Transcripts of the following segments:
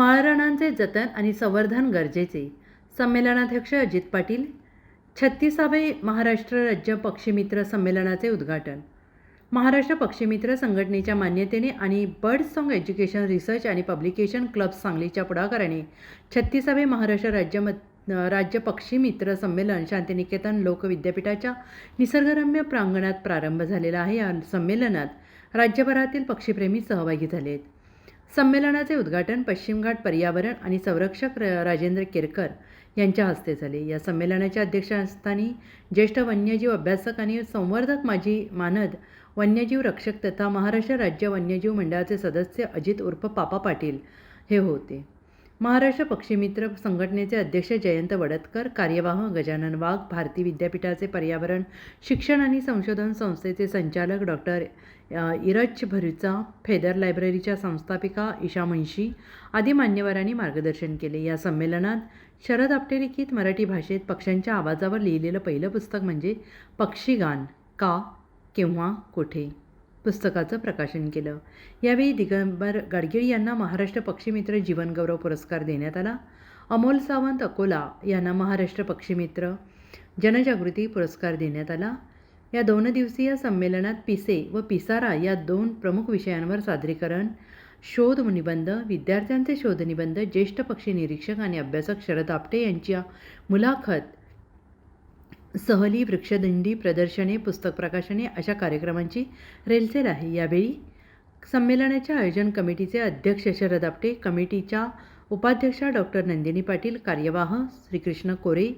माळरानांचे जतन आणि संवर्धन गरजेचे. संमेलनाध्यक्ष अजित पाटील छत्तीसावे महाराष्ट्र राज्य पक्षीमित्र संमेलनाचे उद्घाटन. महाराष्ट्र पक्षीमित्र संघटनेच्या मान्यतेने आणि बर्ड सॉंग एज्युकेशन रिसर्च आणि पब्लिकेशन क्लब सांगलीच्या पुढाकाराने छत्तीसावे महाराष्ट्र राज्य राज्य पक्षीमित्र संमेलन शांतिनिकेतन लोक विद्यापीठाच्या निसर्गरम्य प्रांगणात प्रारंभ झालेला आहे. या संमेलनात राज्यभरातील पक्षीप्रेमी सहभागी झाले आहेत संमेलनाचे उद्घाटन पश्चिम घाट पर्यावरण आणि संरक्षक राजेंद्र केरकर यांच्या हस्ते झाले. या संमेलनाच्या अध्यक्षस्थानी ज्येष्ठ वन्यजीव अभ्यासक आणि संवर्धक माजी मानद वन्यजीव रक्षक तथा महाराष्ट्र राज्य वन्यजीव मंडळाचे सदस्य अजित उर्फ पापा पाटील हे होते. महाराष्ट्र पक्षीमित्र संघटनेचे अध्यक्ष जयंत वडतकर कार्यवाह गजानन वाघ भारती विद्यापीठाचे पर्यावरण शिक्षण आणि संशोधन संस्थेचे संचालक डॉक्टर इरज भरुचा फेदर लायब्ररीच्या संस्थापिका ईशा मुंशी आदी मान्यवरांनी मार्गदर्शन केले. या संमेलनात शरद आपटे लिखित मराठी भाषेत पक्ष्यांच्या आवाजावर लिहिलेलं पहिलं पुस्तक म्हणजे पक्षीगान का केव्हा कुठे? पुस्तकाचं प्रकाशन केलं. यावेळी दिगंबर गाडगिळ यांना महाराष्ट्र पक्षीमित्र जीवनगौरव पुरस्कार देण्यात आला. अमोल सावंत अकोला यांना महाराष्ट्र पक्षीमित्र जनजागृती पुरस्कार देण्यात आला. या दोन दिवसीय संमेलनात पिसे व पिसारा या दोन प्रमुख विषयांवर सादरीकरण शोध निबंध विद्यार्थ्यांचे शोधनिबंध ज्येष्ठ पक्षी निरीक्षक आणि अभ्यासक शरद आपटे यांच्या मुलाखत सहली वृक्षदिंडी प्रदर्शने पुस्तक प्रकाशने अशा कार्यक्रमांची रेलसेल आहे. यावेळी संमेलनाच्या आयोजन कमिटीचे अध्यक्ष शरद आपटे कमिटीच्या उपाध्यक्षा डॉक्टर नंदिनी पाटील कार्यवाह श्रीकृष्ण कोरे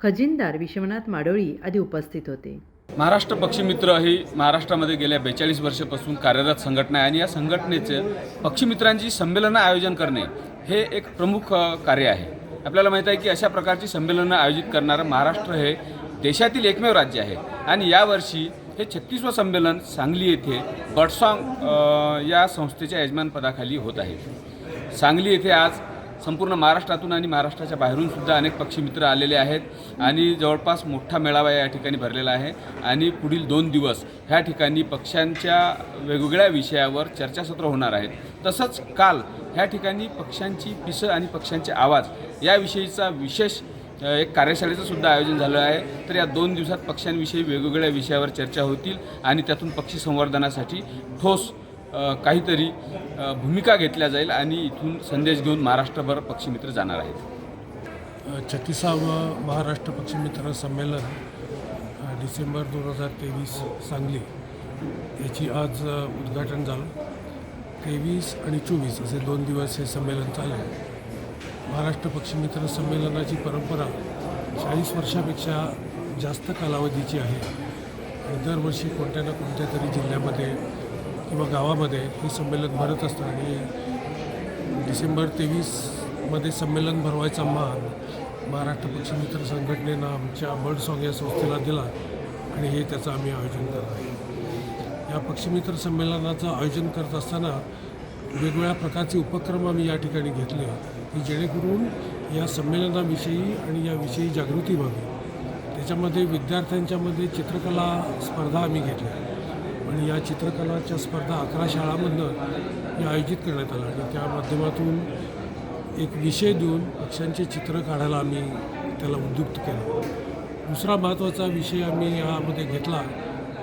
खजिनदार विश्वनाथ माडोळी आदी उपस्थित होते. महाराष्ट्र पक्षीमित्र ही महाराष्ट्रामध्ये गेल्या बेचाळीस वर्षापासून कार्यरत संघटना आहे आणि या संघटनेचे पक्षीमित्रांची संमेलनं आयोजन करणे हे एक प्रमुख कार्य आहे. आपल्याला माहीत आहे की अशा प्रकारची संमेलनं आयोजित करणारं महाराष्ट्र हे देशातील एकमेव राज्य आहे. आणि यावर्षी हे छत्तीसवं संमेलन सांगली येथे बडसॉंग या संस्थेच्या यजमानपदाखाली होत आहे. सांगली येथे आज संपूर्ण महाराष्ट्रातून आणि महाराष्ट्राच्या बाहेरून सुद्धा अनेक पक्षीमित्र आलेले आहेत आणि जवळपास मोठा मेळावा या ठिकाणी भरलेला आहे. आणि पुढील दोन दिवस ह्या ठिकाणी पक्ष्यांच्या वेगवेगळ्या विषयावर चर्चासत्र होणार आहेत. तसंच काल ह्या ठिकाणी पक्ष्यांची पिसं आणि पक्ष्यांचे आवाज याविषयीचा विशेष एक कार्यशाळेचं सुद्धा आयोजन झालं आहे. तर या दोन दिवसात पक्ष्यांविषयी वेगवेगळ्या विषयावर चर्चा होतील आणि त्यातून पक्षी संवर्धनासाठी ठोस काहीतरी भूमिका घेतल्या जाईल आणि इथून संदेश घेऊन महाराष्ट्रभर पक्षीमित्र जाणार आहेत. छत्तीसावं महाराष्ट्र पक्षीमित्र संमेलन डिसेंबर दोन हजार तेवीस सांगली याची आज उद्घाटन झालं. तेवीस आणि चोवीस असे दोन दिवस हे संमेलन चालले महाराष्ट्र पक्षमित्र संमेलनाची परंपरा चाळीस वर्षापेक्षा जास्त कालावधीची आहे. आणि दरवर्षी कोणत्या ना कोणत्या तरी जिल्ह्यामध्ये किंवा गावामध्ये हे संमेलन भरत असतं आणि डिसेंबर तेवीसमध्ये संमेलन भरवायचा मान महाराष्ट्र पक्षमित्र संघटनेनं आमच्या बर्ड सॉंग या संस्थेला दिला आणि हे त्याचं आम्ही आयोजन करत आहे. या पक्षमित्र संमेलनाचं आयोजन करत असताना वेगवेगळ्या प्रकारचे उपक्रम आम्ही या ठिकाणी घेतले. की जेणेकरून या संमेलनाविषयी आणि याविषयी जागृती व्हावी. त्याच्यामध्ये विद्यार्थ्यांच्यामध्ये चित्रकला स्पर्धा आम्ही घेतल्या. आणि या चित्रकलाच्या स्पर्धा अकरा शाळामधनं या आयोजित करण्यात आल्या. आणि त्या माध्यमातून एक विषय देऊन पक्ष्यांचे चित्र काढायला आम्ही त्याला उद्युक्त केलं. दुसरा महत्त्वाचा विषय आम्ही यामध्ये घेतला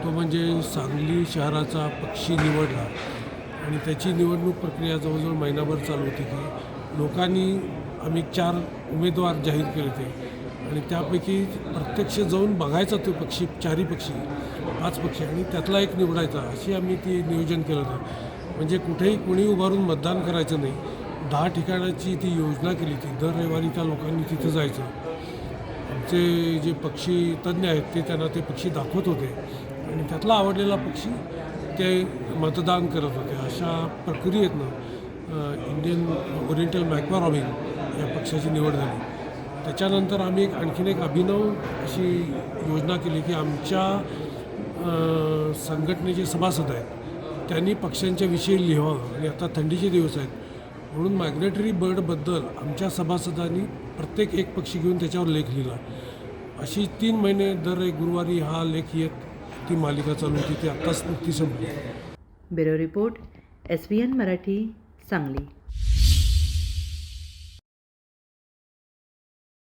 तो म्हणजे सांगली शहराचा पक्षी निवडला. आणि त्याची निवडणूक प्रक्रिया जवळजवळ महिनाभर चालू होती. की लोकांनी आम्ही चार उमेदवार जाहीर केले होते. आणि त्यापैकी प्रत्यक्ष जाऊन बघायचा तो पक्षी चारी पक्षी पाच पक्षी आणि त्यातला एक निवडायचा अशी आम्ही ती नियोजन केलं होतं. म्हणजे कुठेही कुणी उभारून मतदान करायचं नाही. दहा ठिकाणाची ती योजना केली ती दर रविवारी त्या लोकांनी तिथं जायचं. आमचे जे पक्षी तज्ज्ञ आहेत ते त्यांना ते पक्षी दाखवत होते. आणि त्यातला आवडलेला पक्षी ते मतदान करत होते. अशा प्रक्रियेतनं इंडियन ओरिएंटल मॅक्वा रॉबिन या पक्षाची निवड झाली. त्याच्यानंतर आम्ही एक आणखीन एक अभिनव अशी योजना केली की आमच्या संघटनेचे सभासद आहेत त्यांनी पक्ष्यांच्या विषयी लिहावं आणि आता थंडीचे दिवस आहेत. म्हणून मायग्रेटरी बर्डबद्दल आमच्या सभासदांनी प्रत्येक एक पक्षी घेऊन त्याच्यावर लेख लिहिला. अशी तीन महिने दर एक गुरुवारी हा लेख येत ती मालिका चालू होती ती आत्ताच नुकती संपली. Bureau report S B N Marathi. Sangli